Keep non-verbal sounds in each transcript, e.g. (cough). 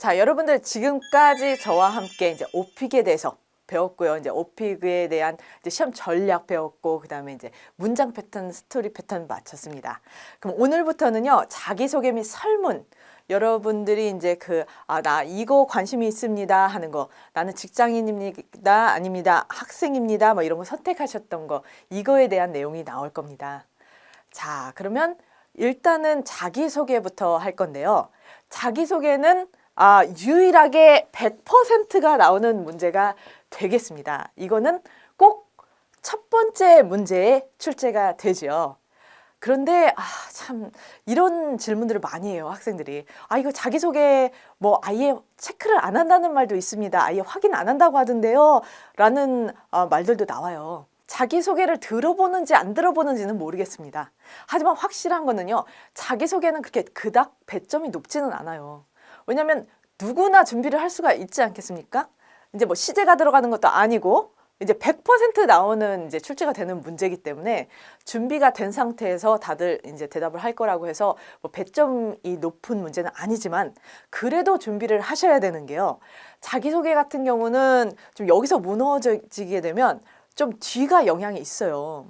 자, 여러분들 지금까지 저와 함께 이제 오픽에 대해서 배웠고요. 이제 오픽에 대한 이제 시험 전략 배웠고 그다음에 이제 문장 패턴, 스토리 패턴 마쳤습니다. 그럼 오늘부터는요. 자기소개 및 설문 여러분들이 이제 그, 아, 나 이거 관심이 있습니다 하는 거, 나는 직장인입니다, 아닙니다, 학생입니다, 뭐 이런 거 선택하셨던 거, 이거에 대한 내용이 나올 겁니다. 자, 그러면 일단은 자기소개부터 할 건데요. 자기소개는 아, 유일하게 100%가 나오는 문제가 되겠습니다. 이거는 꼭 첫 번째 문제에 출제가 되죠. 그런데 아, 참 이런 질문들을 많이 해요, 학생들이. 아, 이거 자기소개 뭐 아예 체크를 안 한다는 말도 있습니다. 아예 확인 안 한다고 하던데요. 라는 어, 말들도 나와요. 자기소개를 들어보는지 안 들어보는지는 모르겠습니다. 하지만 확실한 거는요. 자기소개는 그렇게 그닥 배점이 높지는 않아요. 왜냐하면 누구나 준비를 할 수가 있지 않겠습니까? 이제 뭐 시제가 들어가는 것도 아니고 이제 100% 나오는 이제 출제가 되는 문제이기 때문에 준비가 된 상태에서 다들 이제 대답을 할 거라고 해서 뭐 배점이 높은 문제는 아니지만 그래도 준비를 하셔야 되는 게요. 자기소개 같은 경우는 좀 여기서 무너지게 되면 좀 뒤가 영향이 있어요.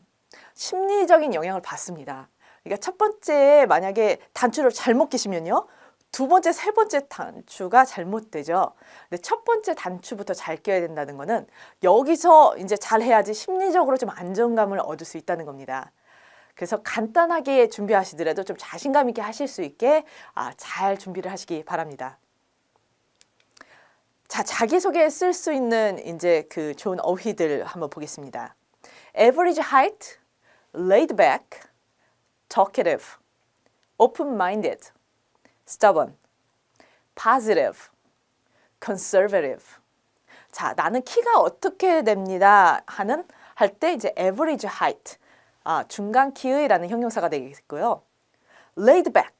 심리적인 영향을 받습니다. 그러니까 첫 번째 만약에 단추를 잘못 끼시면요. 두 번째, 세 번째 단추가 잘못되죠. 근데 첫 번째 단추부터 잘 껴야 된다는 거는 여기서 이제 잘 해야지 심리적으로 좀 안정감을 얻을 수 있다는 겁니다. 그래서 간단하게 준비하시더라도 좀 자신감 있게 하실 수 있게 아, 잘 준비를 하시기 바랍니다. 자, 자기소개에 쓸 수 있는 이제 그 좋은 어휘들 한번 보겠습니다. average height, laid back, talkative, open-minded, stubborn, positive, conservative. 자, 나는 키가 어떻게 됩니다 하는 할 때 이제 average height, 아, 중간 키의라는 형용사가 되겠고요. laid back.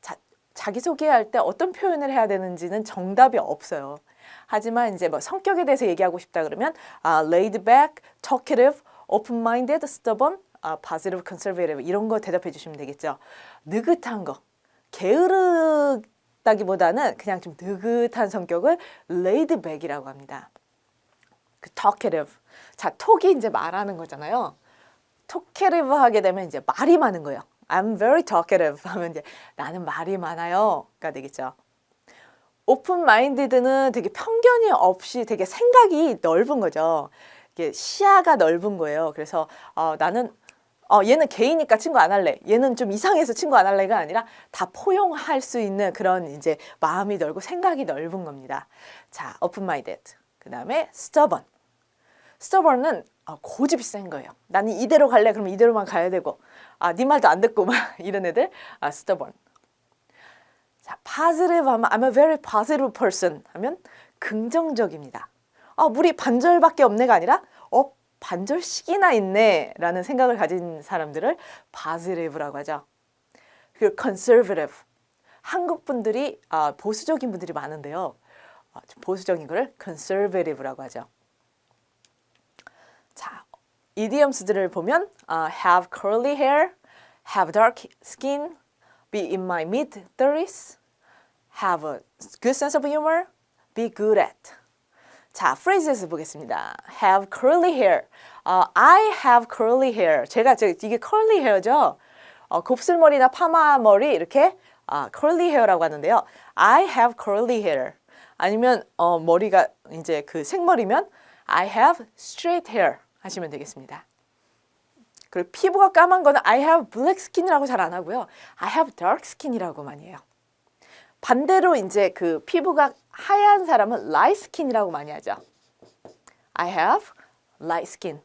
자, 자기소개할 때 어떤 표현을 해야 되는지는 정답이 없어요. 하지만 이제 뭐 성격에 대해서 얘기하고 싶다 그러면 아, laid back, talkative, open-minded, stubborn, 아, positive, conservative 이런 거 대답해 주시면 되겠죠. 느긋한 거, 게으르다기보다는 그냥 좀 느긋한 성격을 back이라고 합니다. 그 talkative, 자 톡이 이제 말하는 거잖아요. talkative 하게 되면 이제 말이 많은 거예요. I'm very talkative 하면 이제 나는 말이 많아요가 되겠죠. 오픈 마인디드는 되게 편견이 없이 되게 생각이 넓은 거죠. 이게 시야가 넓은 거예요. 그래서 어, 나는 어, 얘는 게이니까 친구 안 할래. 얘는 좀 이상해서 친구 안 할래가 아니라 다 포용할 수 있는 그런 이제 마음이 넓고 생각이 넓은 겁니다. 자, 오픈 마인디드. 그다음에 stubborn. stubborn은 어, 고집이 센 거예요. 나는 이대로 갈래. 그럼 이대로만 가야 되고. 아, 네 말도 안 듣고 막 (laughs) 이런 애들. 아, stubborn. 자, positive 하면 I'm a very positive person 하면 긍정적입니다. 아, 물이 반절밖에 없네가 아니라 어, 반절씩이나 있네라는 생각을 가진 사람들을 positive라고 하죠. 그리고 conservative. 한국 분들이 아, 보수적인 분들이 많은데요. 아, 좀 보수적인 거를 conservative라고 하죠. 자, 이디엄스들을 보면 아, have curly hair, have dark skin, be in my mid 30s, have a good sense of humor, be good at. 자, phrases 보겠습니다. have curly hair. 어, I have curly hair. 제가 저, 이게 curly hair죠. 어, 곱슬머리나 파마 머리 이렇게 아, curly hair라고 하는데요. I have curly hair. 아니면 어, 머리가 이제 그 생머리면 I have straight hair 하시면 되겠습니다. 그리고 피부가 까만 거는 I have black skin이라고 잘 안 하고요. I have dark skin이라고 많이 해요. 반대로 이제 그 피부가 하얀 사람은 light skin이라고 많이 하죠. I have light skin.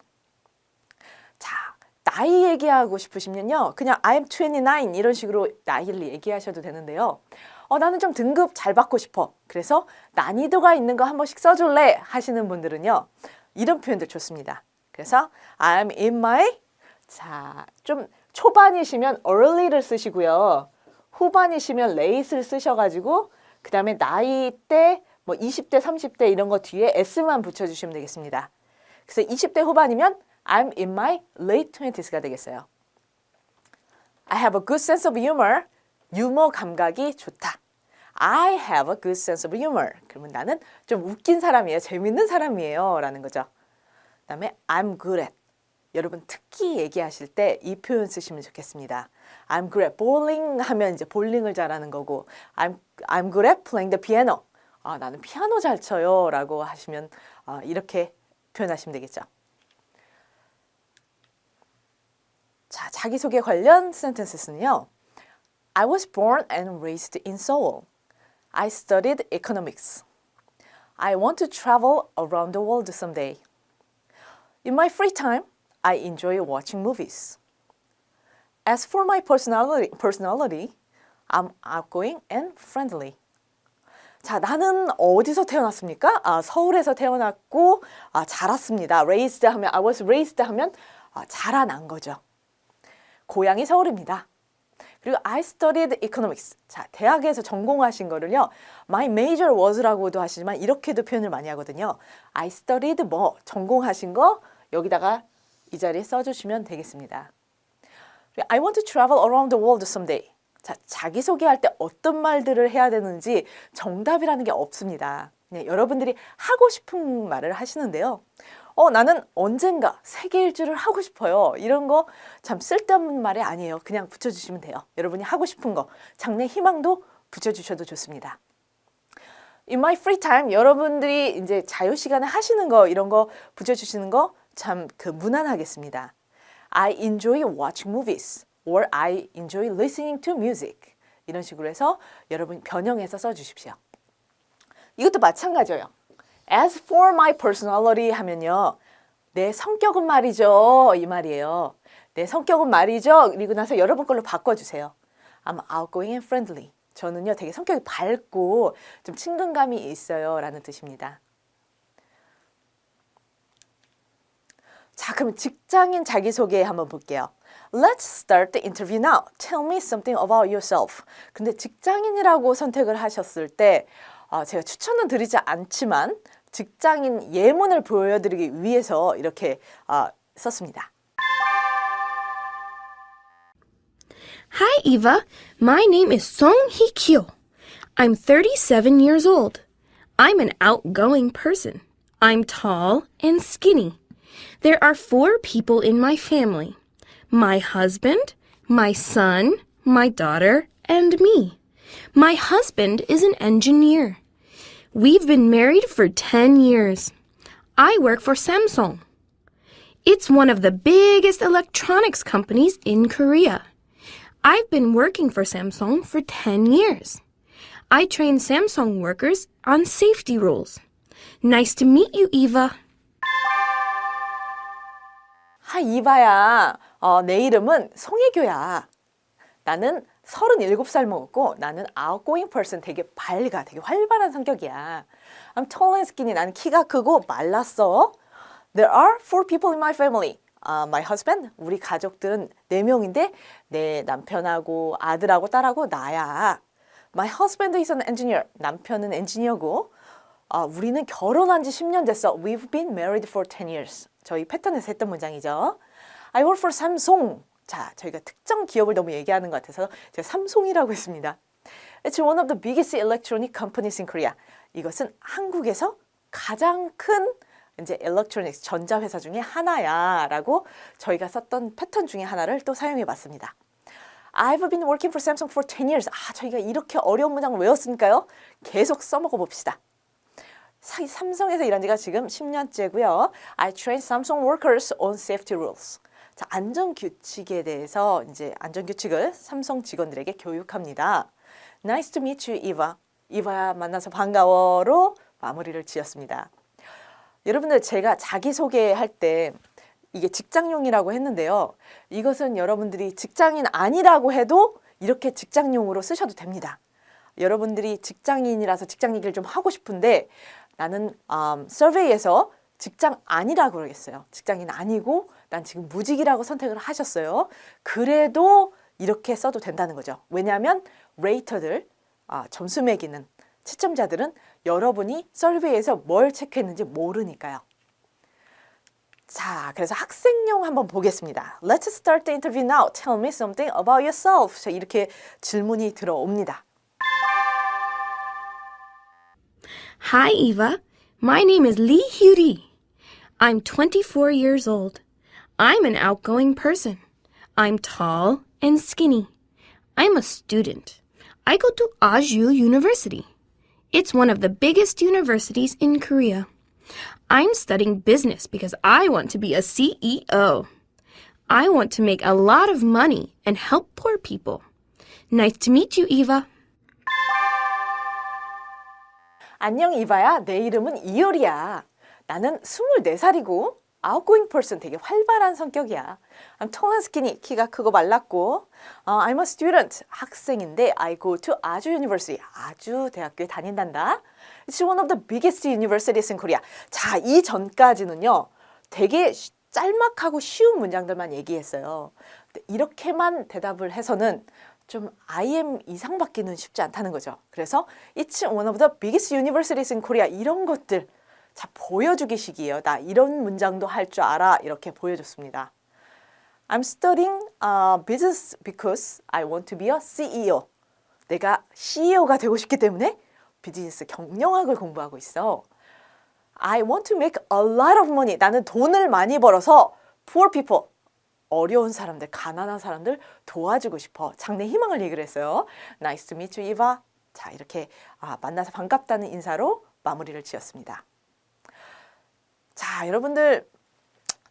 자, 나이 얘기하고 싶으시면요. 그냥 I'm 29 이런 식으로 나이를 얘기하셔도 되는데요. 어, 나는 좀 등급 잘 받고 싶어. 그래서 난이도가 있는 거 한 번씩 써줄래? 하시는 분들은요. 이런 표현들 좋습니다. 그래서 I'm in my 자, 좀 초반이시면 early를 쓰시고요. 후반이시면 late를 쓰셔가지고 그 다음에 나이대 뭐 20대, 30대 이런 거 뒤에 s만 붙여주시면 되겠습니다. 그래서 20대 후반이면 I'm in my late 20s가 되겠어요. I have a good sense of humor. 유머 감각이 좋다. I have a good sense of humor. 그러면 나는 좀 웃긴 사람이에요. 재밌는 사람이에요. 라는 거죠. 그 다음에 I'm good at. 여러분 특히 얘기하실 때 이 표현 쓰시면 좋겠습니다. I'm good at bowling 하면 이제 볼링을 잘하는 거고 I'm I'm good at playing the piano. 아, 나는 피아노 잘 쳐요 라고 하시면 아, 이렇게 표현하시면 되겠죠. 자, 자기소개 관련 센텐스는요. I was born and raised in Seoul. I studied economics. I want to travel around the world someday. In my free time, I enjoy watching movies. As for my personality, personality, I'm outgoing and friendly. 자, 나는 어디서 태어났습니까? 아, 서울에서 태어났고 아, 자랐습니다. raised 하면 I was raised 하면 아, 자라난 거죠. 고향이 서울입니다. 그리고 I studied economics. 자, 대학에서 전공하신 거를요. My major was라고도 하시지만 이렇게도 표현을 많이 하거든요. I studied 뭐 전공하신 거 여기다가 이 자리에 써주시면 되겠습니다. I want to travel around the world someday. 자, 자기소개할 때 어떤 말들을 해야 되는지 정답이라는 게 없습니다. 네, 여러분들이 하고 싶은 말을 하시는데요. 어, 나는 언젠가 세계 일주를 하고 싶어요. 이런 거 참 쓸데없는 말이 아니에요. 그냥 붙여주시면 돼요. 여러분이 하고 싶은 거, 장래 희망도 붙여주셔도 좋습니다. In my free time, 여러분들이 이제 자유 시간에 하시는 거, 이런 거 붙여주시는 거 참 그 무난하겠습니다. I enjoy watching movies or I enjoy listening to music. 이런 식으로 해서 여러분 변형해서 써 주십시오. 이것도 마찬가지예요. As for my personality 하면요. 내 성격은 말이죠. 이 말이에요. 내 성격은 말이죠. 그리고 나서 여러분 걸로 바꿔주세요. I'm outgoing and friendly. 저는요 되게 성격이 밝고 좀 친근감이 있어요. 라는 뜻입니다. 자, 그럼 직장인 자기소개 한번 볼게요. Let's start the interview now. Tell me something about yourself. 근데 직장인이라고 선택을 하셨을 때 아, 제가 추천은 드리지 않지만 직장인 예문을 보여드리기 위해서 이렇게 아, 썼습니다. Hi, Eva. My name is Song Hee Kyo. I'm 37 years old. I'm an outgoing person. I'm tall and skinny. There are four people in my family my husband, my son, my daughter, and me. My husband is an engineer. We've been married for 10 years. I work for Samsung. It's one of the biggest electronics companies in Korea. I've been working for Samsung for 10 years. I train Samsung workers on safety rules. Nice to meet you, Eva. 하 이봐야 어, 내 이름은 송혜교야. 나는 37살 먹었고 나는 outgoing person 되게 밝아 되게 활발한 성격이야. I'm tall and skinny 나는 키가 크고 말랐어. There are four people in my family. 아, my husband 우리 가족들은 네 명인데 내 남편하고 아들하고 딸하고 나야. My husband is an engineer. 남편은 엔지니어고 아, 우리는 결혼한 지 10년 됐어. We've been married for 10 years. 저희 패턴에서 했던 문장이죠. I work for Samsung. 자, 저희가 특정 기업을 너무 얘기하는 것 같아서 제가 삼송이라고 했습니다. It's one of the biggest electronic companies in Korea. 이것은 한국에서 가장 큰 이제 electronics 전자회사 중에 하나야라고 저희가 썼던 패턴 중에 하나를 또 사용해 봤습니다. I've been working for Samsung for 10 years. 아, 저희가 이렇게 어려운 문장을 외웠으니까요. 계속 써먹어 봅시다. 사- 삼성에서 일한 지가 지금 10년째고요. I train Samsung workers on safety rules. 자, 안전 규칙에 대해서 이제 안전 규칙을 삼성 직원들에게 교육합니다. Nice to meet you, Eva. 이바야 만나서 반가워로 마무리를 지었습니다. 여러분들 제가 자기소개할 때 이게 직장용이라고 했는데요. 이것은 여러분들이 직장인 아니라고 해도 이렇게 직장용으로 쓰셔도 됩니다. 여러분들이 직장인이라서 직장 얘기를 좀 하고 싶은데 나는 음, 서베이에서 직장 아니라고 그러겠어요. 직장인 아니고 난 지금 무직이라고 선택을 하셨어요. 그래도 이렇게 써도 된다는 거죠. 왜냐하면 레이터들 아, 점수 매기는 채점자들은 여러분이 서베이에서 뭘 체크했는지 모르니까요. 자, 그래서 학생용 한번 보겠습니다. Let's start the interview now. Tell me something about yourself. 자, 이렇게 질문이 들어옵니다. Hi, Eva. My name is Lee Hyuri. I'm 24 years old. I'm an outgoing person. I'm tall and skinny. I'm a student. I go to Aju University. It's one of the biggest universities in Korea. I'm studying business because I want to be a CEO. I want to make a lot of money and help poor people. Nice to meet you, Eva. 안녕 이바야. 내 이름은 이효리야. 나는 24살이고 outgoing person 되게 활발한 성격이야. I'm tall and skinny. 키가 크고 말랐고. 어, I'm a student. 학생인데 I go to 아주 University. 아주 대학교에 다닌단다. It's one of the biggest universities in Korea. 자, 이 전까지는요. 되게 쉬- 짤막하고 쉬운 문장들만 얘기했어요. 이렇게만 대답을 해서는 좀 IM 이상밖에는 쉽지 않다는 거죠. 그래서 It's one of the biggest universities in Korea 이런 것들 자 보여주기식이에요. 나 이런 문장도 할 줄 알아 이렇게 보여줬습니다. I'm studying uh, business because I want to be a CEO. 내가 CEO가 되고 싶기 때문에 비즈니스 경영학을 공부하고 있어. I want to make a lot of money. 나는 돈을 많이 벌어서 poor people, 어려운 사람들, 가난한 사람들 도와주고 싶어. 장래 희망을 얘기를 했어요. Nice to meet you, Eva. 자, 이렇게 아, 만나서 반갑다는 인사로 마무리를 지었습니다. 자, 여러분들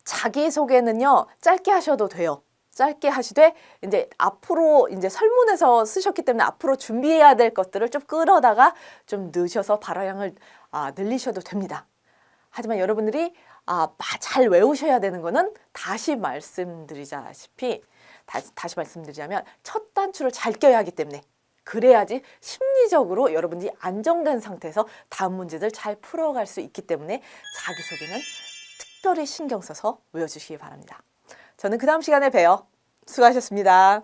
자기소개는요, 짧게 하셔도 돼요. 짧게 하시되 이제 앞으로 이제 설문에서 쓰셨기 때문에 앞으로 준비해야 될 것들을 좀 끌어다가 좀 넣으셔서 발화량을 아, 늘리셔도 됩니다. 하지만 여러분들이 아, 마- 잘 외우셔야 되는 거는 다시 말씀드리자시피 다시, 다시 말씀드리자면 첫 단추를 잘 껴야 하기 때문에 그래야지 심리적으로 여러분들이 안정된 상태에서 다음 문제들 잘 풀어갈 수 있기 때문에 자기소개는 특별히 신경 써서 외워주시기 바랍니다. 저는 그 다음 시간에 봬요. 수고하셨습니다.